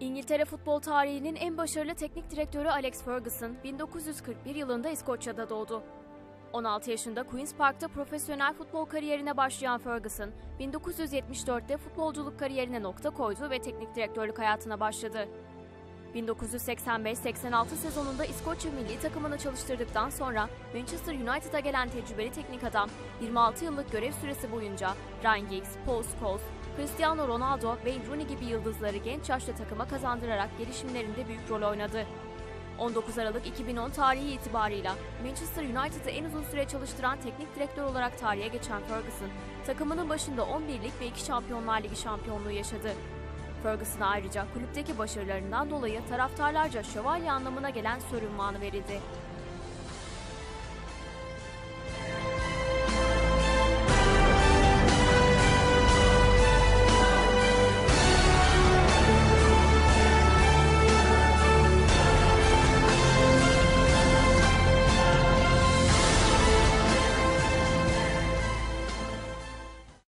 İngiltere futbol tarihinin en başarılı teknik direktörü Alex Ferguson 1941 yılında İskoçya'da doğdu. 16 yaşında Queen's Park'ta profesyonel futbol kariyerine başlayan Ferguson, 1974'te futbolculuk kariyerine nokta koydu ve teknik direktörlük hayatına başladı. 1985-86 sezonunda İskoçya milli takımını çalıştırdıktan sonra Manchester United'a gelen tecrübeli teknik adam 26 yıllık görev süresi boyunca Ryan Giggs, Paul Scholes, Cristiano Ronaldo, Wayne Rooney gibi yıldızları genç yaşta takıma kazandırarak gelişimlerinde büyük rol oynadı. 19 Aralık 2010 tarihi itibarıyla Manchester United'ı en uzun süre çalıştıran teknik direktör olarak tarihe geçen Ferguson, takımının başında 11'lik ve 2 Şampiyonlar Ligi şampiyonluğu yaşadı. Ferguson'a ayrıca kulüpteki başarılarından dolayı taraftarlarca şövalye anlamına gelen sör ünvanı verildi.